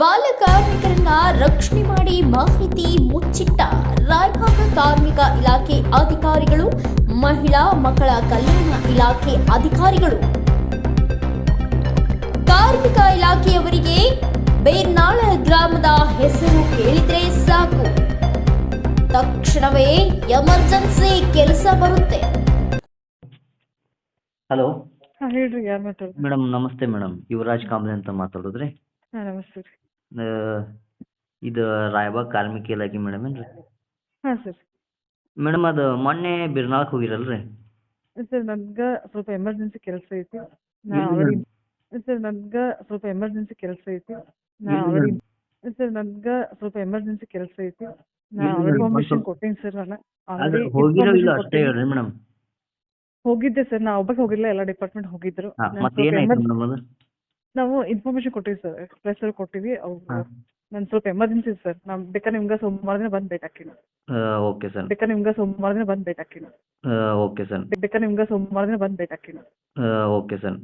ಬಾಲ ಕಾರ್ಮಿಕರನ್ನ ರಕ್ಷಣೆ ಮಾಡಿ ಮಾಹಿತಿ ಮುಚ್ಚಿಟ್ಟ ರಾಯಭಾಗ ಕಾರ್ಮಿಕ ಇಲಾಖೆ ಅಧಿಕಾರಿಗಳು ಮಹಿಳಾ ಮಕ್ಕಳ ಕಲ್ಯಾಣ ಇಲಾಖೆ ಅಧಿಕಾರಿಗಳು. ಕಾರ್ಮಿಕ ಇಲಾಖೆಯವರಿಗೆ ಬೇರ್ನಾಳ ಗ್ರಾಮದ ಹೆಸರು ಕೇಳಿದ್ರೆ ಸಾಕು. ತಕ್ಷಣವೇ ಎಮರ್ಜೆನ್ಸಿ ಕೆಲಸ ಬರುತ್ತೆ. ಹಲೋ. ಹೇಳ್ರಿ ಯಾರು ಮೇಡಮ್ ನಮಸ್ತೆ ಮೇಡಮ್ ಯುವರಾಜ್ ಕಾಂಬ್ಲೆ ಅಂತ ಮಾತಾಡೋದು ರೀ ಹಾಂ ನಮಸ್ತೆ ರೀ. ಇದು ರಾಯಬಾಗ್ ಕಾರ್ಮಿಕ ಇಲಾಖೆ ಮೇಡಮ್ ಏನ್ರಿ? ಹಾಂ ಸರ್. ಮೇಡಮ್ ಅದು ಮೊನ್ನೆ ಬಿರ್ನಾಳಕ್ಕೆ ಹೋಗಿರಲ್ರಿ? ಸರ್ ನನ್ಗೆ ಸ್ವಲ್ಪ ಎಮರ್ಜೆನ್ಸಿ ಕೆಲಸ ಐತಿ. ನಾ ಸರ್ ನನ್ಗೆ ಸ್ವಲ್ಪ ಎಮರ್ಜೆನ್ಸಿ ಕೆಲಸ ಐತಿ. ನಾ ಸರ್ ನನ್ಗೆ ಸ್ವಲ್ಪ ಎಮರ್ಜೆನ್ಸಿ ಕೆಲಸ ಐತಿ. ನಾ ಇನ್ಫಾರ್ಮೇಶನ್ ಸ್ವಲ್ಪ- ಸರ್ ನಾನು ಆಲ್ರೆಡಿ ಹೋಗಿರೋ ಇಲ್ಲ ಅಷ್ಟೇ ಹೇಳ್ರಿ ಮೇಡಮ್. ಹೋಗಿದ್ದೆ ಸರ್ ನಾ ಒಬ್ಬಕ್ಕೆ ಹೋಗಿಲ್ಲ ಎಲ್ಲ ಡಿಪಾರ್ಟ್ಮೆಂಟ್ ಹೋಗಿದ್ರು. ಮತ್ತೆ ಏನಾಯ್ತು ಮೇಡಮ್ ಅದು? ನಾವು ಇನ್ಫಾರ್ಮೇಶನ್ ಕೊಟ್ಟಿವಿ ಸರ್ ಎಕ್ಸ್ಪ್ರೆಸ್ ಅಲ್ಲಿ ಕೊಟ್ಟಿವಿ ಅವ್ರು ನಾನು ಸ್ವಲ್ಪ ಎಮರ್ಜೆನ್ಸಿ ಸರ್ ನಾ ಬೇಕಾದ್ರೆ ನಿಮ್ಗೆ ಸೋಮವಾರ ದಿನ ಬಂದು ಭೇಟಿ ಹಾಕಿನಿ ಓಕೆ ಸರ್ ಬೇಕಾದ್ರೆ ನಿಮ್ಗೆ ಸೋಮವಾರ ದಿನ ಬಂದ್ ಓಕೆ ಸರ್ ಬೇಕಾದ್ರೆ ನಿಮ್ಗೆ ಸೋಮವಾರ ದಿನ ಬಂದ್ ಓಕೆ ಸರ್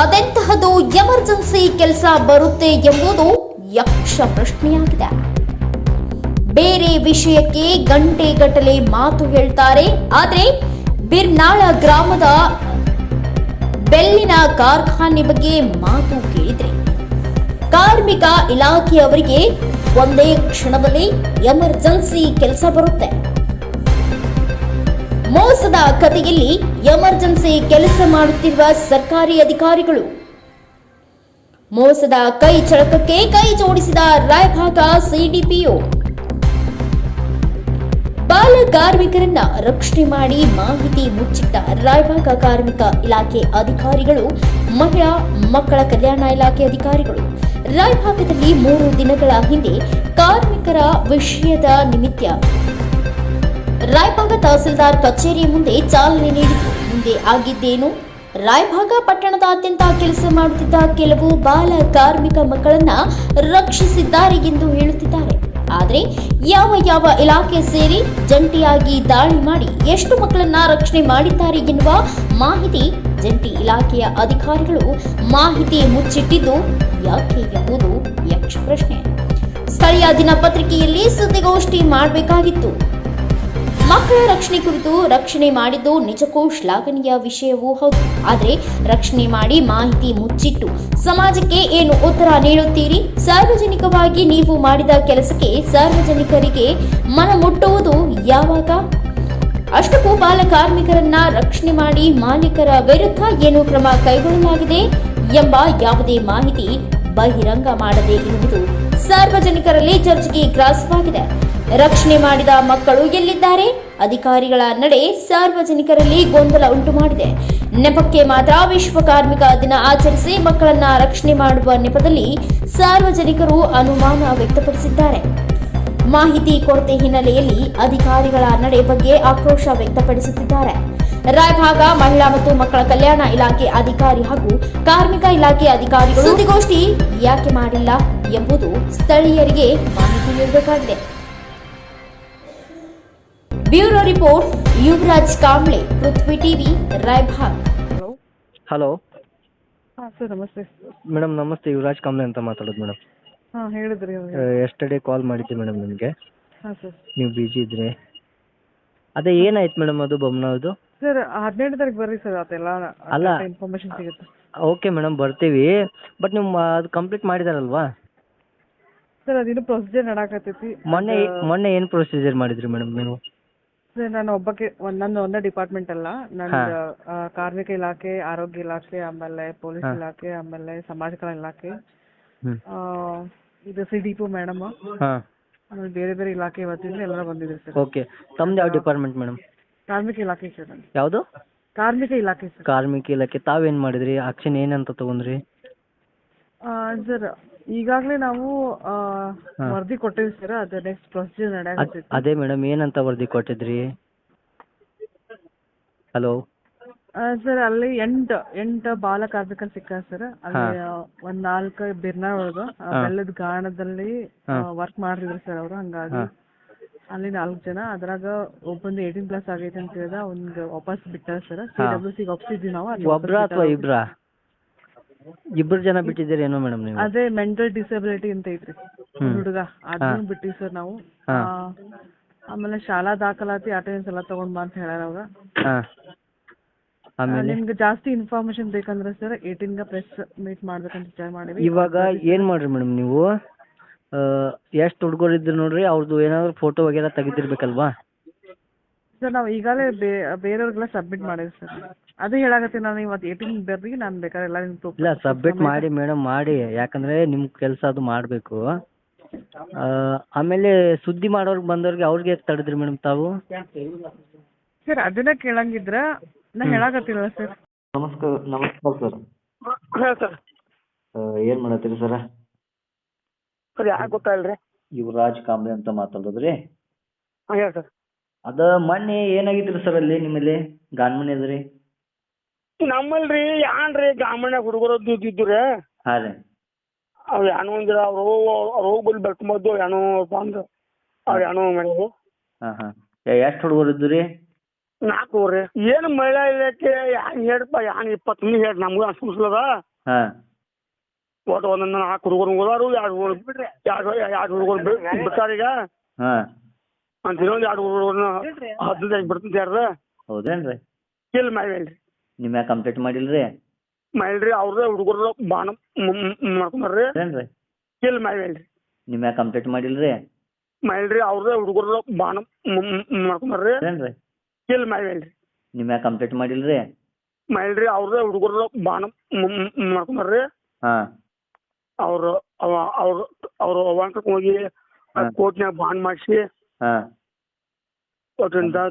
ಅದೆಂತಹದು ಎಮರ್ಜೆನ್ಸಿ ಕೆಲಸ ಬರುತ್ತೆ ಎಂಬುದು ಯಕ್ಷ ಪ್ರಶ್ನೆಯಾಗಿದೆ. ಬೇರೆ ವಿಷಯಕ್ಕೆ ಗಂಟೆಗಟ್ಟಲೆ ಮಾತು ಹೇಳ್ತಾರೆ ಆದ್ರೆ ಬಿರ್ನಾಳ ಗ್ರಾಮದ ಬೆಲ್ಲಿನ ಕಾರ್ಖಾನೆ ಬಗ್ಗೆ ಮಾತು ಕೇಳಿದ್ರೆ ಕಾರ್ಮಿಕ ಇಲಾಖೆಯವರಿಗೆ ಒಂದೇ ಕ್ಷಣದಲ್ಲಿ ಎಮರ್ಜೆನ್ಸಿ ಕೆಲಸ ಬರುತ್ತೆ. ಮೋಸದ ಕಥೆಯಲ್ಲಿ ಎಮರ್ಜೆನ್ಸಿ ಕೆಲಸ ಮಾಡುತ್ತಿರುವ ಸರ್ಕಾರಿ ಅಧಿಕಾರಿಗಳು. ಮೋಸದ ಕೈ ಚಳಕಕ್ಕೆ ಕೈ ಜೋಡಿಸಿದ ರಾಯಭಾಗ ಸಿಡಿಪಿಒ ಬಾಲ ಕಾರ್ಮಿಕರನ್ನ ರಕ್ಷಣೆ ಮಾಡಿ ಮಾಹಿತಿ ಮುಚ್ಚಿಟ್ಟ ರಾಯಭಾಗ ಕಾರ್ಮಿಕ ಇಲಾಖೆ ಅಧಿಕಾರಿಗಳು, ಮಹಿಳಾ ಮಕ್ಕಳ ಕಲ್ಯಾಣ ಇಲಾಖೆ ಅಧಿಕಾರಿಗಳು. ರಾಯಭಾಗದಲ್ಲಿ ಮೂರು ದಿನಗಳ ಹಿಂದೆ ಕಾರ್ಮಿಕರ ವಿಷಯದ ನಿಮಿತ್ತ ರಾಯಭಾಗ ತಹಸೀಲ್ದಾರ್ ಕಚೇರಿ ಮುಂದೆ ಚಾಲನೆ ನೀಡಿತು. ಮುಂದೆ ಆಗಿದ್ದೇನು? ರಾಯಭಾಗ ಪಟ್ಟಣದಾದ್ಯಂತ ಕೆಲಸ ಮಾಡುತ್ತಿದ್ದ ಕೆಲವು ಬಾಲ ಕಾರ್ಮಿಕ ಮಕ್ಕಳನ್ನ ರಕ್ಷಿಸಿದ್ದಾರೆ ಎಂದು ಹೇಳುತ್ತಿದ್ದಾರೆ. ಆದರೆ ಯಾವ ಯಾವ ಇಲಾಖೆ ಸೇರಿ ಜಂಟಿಯಾಗಿ ದಾಳಿ ಮಾಡಿ ಎಷ್ಟು ಮಕ್ಕಳನ್ನ ರಕ್ಷಣೆ ಮಾಡಿದ್ದಾರೆ ಎನ್ನುವ ಮಾಹಿತಿ ಜಂಟಿ ಇಲಾಖೆಯ ಅಧಿಕಾರಿಗಳು ಮಾಹಿತಿ ಮುಚ್ಚಿಟ್ಟಿದ್ದು ಯಾಕೆ ಎಂಬುದು ಯಕ್ಷ ಪ್ರಶ್ನೆ. ಸ್ಥಳೀಯ ದಿನಪತ್ರಿಕೆಯಲ್ಲಿ ಸುದ್ದಿಗೋಷ್ಠಿ ಮಾಡಬೇಕಾಗಿತ್ತು. ಮಕ್ಕಳ ರಕ್ಷಣೆ ಕುರಿತು ರಕ್ಷಣೆ ಮಾಡಿದ್ದು ನಿಜಕ್ಕೂ ಶ್ಲಾಘನೀಯ ವಿಷಯವೂ ಹೌದು. ಆದರೆ ರಕ್ಷಣೆ ಮಾಡಿ ಮಾಹಿತಿ ಮುಚ್ಚಿಟ್ಟು ಸಮಾಜಕ್ಕೆ ಏನು ಉತ್ತರ ನೀಡುತ್ತೀರಿ? ಸಾರ್ವಜನಿಕವಾಗಿ ನೀವು ಮಾಡಿದ ಕೆಲಸಕ್ಕೆ ಸಾರ್ವಜನಿಕರಿಗೆ ಮನ ಮುಟ್ಟುವುದು ಯಾವಾಗ? ಅಷ್ಟಕ್ಕೂ ಬಾಲ ಕಾರ್ಮಿಕರನ್ನ ರಕ್ಷಣೆ ಮಾಡಿ ಮಾಲೀಕರ ವಿರುದ್ಧ ಏನು ಕ್ರಮ ಕೈಗೊಳ್ಳಲಾಗಿದೆ ಎಂಬ ಯಾವುದೇ ಮಾಹಿತಿ ಬಹಿರಂಗ ಮಾಡದೆ ಇರುವುದು ಸಾರ್ವಜನಿಕರಲ್ಲಿ ಚರ್ಚೆಗೆ ಗ್ರಾಸವಾಗಿದೆ. ರಕ್ಷಣೆ ಮಾಡಿದ ಮಕ್ಕಳು ಎಲ್ಲಿದ್ದಾರೆ? ಅಧಿಕಾರಿಗಳ ನಡೆ ಸಾರ್ವಜನಿಕರಲ್ಲಿ ಗೊಂದಲ ಉಂಟು ಮಾಡಿದೆ ನೆಪಕ್ಕೆ ಮಾತ್ರ ವಿಶ್ವ ಕಾರ್ಮಿಕ ದಿನ ಆಚರಿಸಿ ಮಕ್ಕಳನ್ನ ರಕ್ಷಣೆ ಮಾಡುವ ನೆಪದಲ್ಲಿ ಸಾರ್ವಜನಿಕರು ಅನುಮಾನ ವ್ಯಕ್ತಪಡಿಸಿದ್ದಾರೆ. ಮಾಹಿತಿ ಕೊರತೆ ಹಿನ್ನೆಲೆಯಲ್ಲಿ ಅಧಿಕಾರಿಗಳ ನಡೆ ಬಗ್ಗೆ ಆಕ್ರೋಶ ವ್ಯಕ್ತಪಡಿಸುತ್ತಿದ್ದಾರೆ. ರಾಯಭಾಗ ಮಹಿಳಾ ಮತ್ತು ಮಕ್ಕಳ ಕಲ್ಯಾಣ ಇಲಾಖೆ ಅಧಿಕಾರಿ ಹಾಗೂ ಕಾರ್ಮಿಕ ಇಲಾಖೆ ಅಧಿಕಾರಿಗಳು ಸುದ್ದಿಗೋಷ್ಠಿ ಯಾಕೆ ಮಾಡಿಲ್ಲ ಎಂಬುದು ಸ್ಥಳೀಯರಿಗೆ ಮಾಹಿತಿ ನೀಡಬೇಕಾಗಿದೆ. Bureau report Yuvraj Kamble Prithvi TV Raybag. Hello. Hello. ಹಾಂ ಸರ್ ನಮಸ್ತೆ. ಮೇಡಮ್ ನಮಸ್ತೆ ಯುವರಾಜ್ ಕಾಂಬ್ಳೆ ಅಂತ ಮಾತಾಡೋದು ಮೇಡಮ್. ಹಾಂ ಹೇಳಿದ್ರಿ ಎಸ್ಟರ್ಡೇ ಕಾಲ್ ಮಾಡಿದ್ದೆ ಮೇಡಮ್ ನಿಮಗೆ. ಹಾಂ ಸರ್. ನೀವು ಬಿಜಿ ಇದ್ರೆ. ಅದೇ ಏನಾಯ್ತು ಮೇಡಮ್ ಅದು ಬೊಮ್ಮನದು ಸರ್ ಹದಿನೆಂಟು ತಾರೀಕು ಬರ್ರಿ ಸರ್ ಅದೆಲ್ಲ ಅಲ್ಲ. ಇನ್ಫಾರ್ಮೇಶನ್ ಸಿಗುತ್ತೆ. ಓಕೆ ಮೇಡಮ್ ಬರ್ತೀವಿ. ಬಟ್ ನೀವು ಮ- ಅದು ಕಂಪ್ಲೀಟ್ ಮಾಡಿದಾರಲ್ವಾ? ಸರ್ ಅದಿನ್ನೂ ಪ್ರೊಸೀಜರ್ ನಡಾಕತ್ತೈತಿ. ಮೊನ್ನೆ ಮೊನ್ನೆ ಏನು ಪ್ರೊಸೀಜರ್ ಮಾಡಿದ್ರಿ ಮೇಡಮ್ ನೀವು? ನಾನು ಒಬ್ಬಕ್ಕೆ ಒಂದ್ ನಂದು ಒಂದೇ ಡಿಪಾರ್ಟ್ಮೆಂಟ್ ಅಲ್ಲ. ನಂದು ಆ, ಕಾರ್ಮಿಕ ಇಲಾಖೆ ಆರೋಗ್ಯ ಇಲಾಖೆ ಆಮೇಲೆ ಪೊಲೀಸ್ ಇಲಾಖೆ ಆಮೇಲೆ ಸಮಾಜ ಕಲ್ಯಾಣ ಇಲಾಖೆ ಆ, ಇದು ಸಿ ಡಿ ಪಿ ಮೇಡಮ್. ಹಾಂ. ಆಮೇಲೆ ಬೇರೆ ಬೇರೆ ಇಲಾಖೆ ವತಿಯಿಂದ ಎಲ್ಲರೂ ಬಂದಿದ್ರು ಸರ್. ಓಕೆ. ತಮ್ದು ಯಾವ ಡಿಪಾರ್ಟ್ಮೆಂಟ್ ಮೇಡಮ್? ಕಾರ್ಮಿಕ ಇಲಾಖೆ ಸರ್. ಯಾವುದು? ಕಾರ್ಮಿಕ ಇಲಾಖೆ ಸರ್. ಕಾರ್ಮಿಕ ಇಲಾಖೆ. ತಾವೇನು ಮಾಡಿದ್ರಿ? ಆಕ್ಷನ್ ಏನಂತ ತಗೊಂಡ್ರಿ? ಸರ್ ಈಗಾಗಲೇ ನಾವು ಆ. ವರದಿ ಕೊಟ್ಟಿವಿ ಸರ್ ಅದು ನೆಕ್ಸ್ಟ್ ಪ್ರೊಸೀಜರ್ ಅದ್- ನಡೆಯಕತ್ತೈತಿ. ಅದೇ ಮೇಡಮ್ ಏನಂತ ವರದಿ ಕೊಟ್ಟಿದ್ರಿ? ಹಲೋ ಸರ್ ಅಲ್ಲಿ ಎಂಟು ಎಂಟು ಬಾಲ ಕಾರ್ಮಿಕರು ಸಿಕ್ಕ ಸರ್. ಅಲ್ಲಿ ಆ, ಒಂದ್ ನಾಲ್ಕು ಬಿರ್ನಾಳ್ ಒಳಗ ಆ, ಬೆಲ್ಲದ ಗಾಣದಲ್ಲಿ ವರ್ಕ್ ಮಾಡಿದ್ರು ಸರ್ ಅವರು ಹಂಗಾಗಿ ಅಲ್ಲಿ ನಾಲ್ಕು ಜನ ಅದ್ರಾಗ ಒಬ್ಬಂದು ಏಯ್ಟೀನ್ ಪ್ಲಸ್ ಆಗೈತೆ ಅಂತ ಹೇಳ್ದ ಅವ್ನಿಗೆ ವಾಪಸ್ ಬಿಟ್ಟಾರ ಸರ್. ಸಿ. ಡಬ್ಲ್ಯೂ ಸಿಗೆ ಒಪ್ಸಿದ್ವಿ ನಾವು ಅಲ್ಲಿ ಒಬ್ರ ಅಥವಾ ಇಬ್ರಾ? ಇಬ್ಬರು ಜನ ಬಿಟ್ಟಿದ್ದೀರಿ ಏನೋ ಮೇಡಮ್ ನೀವು? ಅದೇ ಮೆಂಟಲ್ ಡಿಸಬಿಲಿಟಿ ಅಂತ ಐತ್ರಿ. ಹ್ಮ್. ಹುಡುಗ. ಅದನ್ನು ಬಿಟ್ಟಿವಿ ಸರ್ ನಾವು. ಹಾ. ಆ, ಆಮೇಲೆ ಶಾಲಾ ದಾಖಲಾತಿ ಅಟೆಂಡೆನ್ಸ್ ಎಲ್ಲ ತಗೊಂಡ್ ಬಾ ಅಂತ ಹೇಳ್ಯಾರ ಅವ್ರ. ಹಾಂ. ಆಮೇಲೆ? ನಿಮ್ಗೆ ಜಾಸ್ತಿ ಇನ್ಫಾರ್ಮೇಶನ್ ಬೇಕಂದ್ರೆ ಸರ್ ಏಯ್ಟೀನ್ ಗ ಪ್ರೆಸ್ ಮೀಟ್ ಮಾಡ್ಬೇಕಂತ ವಿಚಾರ ಮಾಡಿವಿ. ಇವಾಗ ಏನ್ ಮಾಡ್ರಿ ಮೇಡಮ್ ನೀವು? ಎಷ್ಟು ಹುಡುಗರು ಇದ್ರು ನೋಡ್ರಿ ಅವ್ರದ್ದು ಏನಾದ್ರು ಫೋಟೋ ವಗೇರ ತೆಗೆದಿರ್ಬೇಕಲ್ವಾ? ಸರ್ ನಾವು ಈಗಾಗಲೇ ಬೇ ಬೇರೆಯವ್ರಿಗೆಲ್ಲ ಸಬ್ಮಿಟ್ ಮಾಡಿದ್ವಿ ಸರ್ ಅದೇ ಹೇಳಾಕತ್ತೀನಿ ನಾನು ಇವತ್ತು ಏಯ್ಟೀನ್ ಬರ್ರಿ ನಾನು ಬೇಕಾದ್ರೆ ಎಲ್ಲ ನಿಮ್ಗೆ ಇಲ್ಲ. ಸಬ್ಮಿಟ್ ಮಾಡಿ ಮೇಡಮ್ ಮಾಡಿ. ಯಾಕಂದ್ರೆ ನಿಮ್ಮ ಕೆಲಸ ಅದು ಮಾಡಬೇಕು. ಆಮೇಲೆ ಸುದ್ದಿ ಮಾಡೋರ್ಗೆ ಬಂದವ್ರಿಗೆ ಅವ್ರಿಗೆ ಯಾಕೆ ತಡೆದ್ರಿ ಮೇಡಮ್ ತಾವು? ಸರ್ ಅದನ್ನ ಕೇಳಂಗಿದ್ರ ನಾ ಹೇಳಾಕತ್ತಿಲ್ಲ ಸರ್ ನಮಸ್ಕಾರ ನಮಸ್ಕಾರ ಸರ್ ಏನ್ ಸರ್ ಏನು ಮಾಡತ್ತೀರಿ ಸರ್ ಸರ್ ಯಾರು ಗೊತ್ತಾಗಲ್ರಿ? ರೀ ಯುವರಾಜ್ ಕಾಂಬ್ಳೆ ಅಂತ ಮಾತಾಡೋದ್ರಿ. ಹಾಂ ಹೇಳಿ ಸರ್ ಅದ ಮೊನ್ನೆ ಏನಾಗಿತ್ರಿ ಸರ್ ಅಲ್ಲಿ ನಿಮ್ಮಲ್ಲಿ? ಗಾನ್ಮನ್ ಅದ್ರಿ ನಮ್ಮಲ್ರಿ ಯಾನ್ ರೀ ಗ್ರಾಮೀಣ ಹುಡುಗರು ಇದ್ದಿದ್ದು ರೀ ಹಾಂ ರೀ. ಅವು ಏನೋ ಒಂದಿರ ಅವ್ರು ಅವ್ರು ಹೋಗಿ ಬಂದು ಬೆಳ್ಕೊಂಬದ್ದು ಏನೋ ಬಂದು ಅವ್ರು ಏನೋ ಮಾಡಿದ್ರು ಹಾಂ ಹಾಂ. ಎಷ್ಟು ಹುಡುಗರು ಇದ್ದು ರೀ ನಾಲ್ಕು ರೀ. ಏನು ಮಹಿಳಾ ಇಲಾಖೆ ಯಾನ್ ಹೇಳ್ಪ ಯಾನ್ ಇಪ್ಪತ್ತು ಮಂದಿ ಹೇಳಿ ನಮಗೂ ಅನ್ಸ್ಬಿಡ್ಸಲದ ಹಾಂ. ಒಟ್ಟು ಒಂದೊಂದು ನಾಲ್ಕು ಹುಡುಗರು ಹೋದಾರು ಎರಡು ಹುಡುಗರು ಬಿಡ್ರಿ ಎರಡು ಎರಡು ಹುಡುಗರು ಬಿಟ್ಟಾರ ಈಗ ಹಾಂ. ಅಂತ ಇನ್ನೊಂದು ಎರಡು ಹುಡುಗರನ್ನ ಹದಿನೈದು ಬಿಡ್ತೀನಿ ಯಾರ್ದ? ಹೌದೇನ್ರಿ? ಇಲ್ಲ ಮಾಡಿಲ್ರಿ ನಿಮ್ಮ ಯಾಕೆ ಕಂಪ್ಲೀಟ್ ಮಾಡಿಲ್ರಿ? ಮಾಡಿಲ್ರಿ ಅವ್ರದ್ದೇ ಹುಡುಗರು ಬಾಣ ಮಾಡ್ಕೊಂಬರ್ರಿ. ಏನ್ರಿ ಇಲ್ಲ ಮಾಡಿಲ್ರಿ ನಿಮ್ಮ ಯಾಕೆ ಕಂಪ್ಲೀಟ್ ಮಾಡಿಲ್ರಿ? ಮಾಡಿಲ್ರಿ ಅವ್ರದ್ದೇ ಹುಡುಗರು ಬಾಣ ಮಾಡ್ಕೊಂಬರ್ರಿ. ಏನ್ರಿ ಇಲ್ಲ ಮಾಡಿಲ್ರಿ ನಿಮ್ಮ ಯಾಕೆ ಕಂಪ್ಲೀಟ್ ಮಾಡಿಲ್ರಿ? ಮಾಡಿಲ್ರಿ ಅವ್ರದ್ದೇ ಹುಡುಗರು ಬಾಣ ಮಾಡ್ಕೊಂಬರ್ರಿ. ಹಾ. ಅವ್ರು ಅವ ಅವ್ರು ಅವ್ರು ಹೋಗಿ. ಕೋರ್ಟ್ನ್ಯಾಗ ಬಾಂಡ್ ಮಾಡಿಸಿ ಹಾಂ ಒಟ್ಟಿಂದ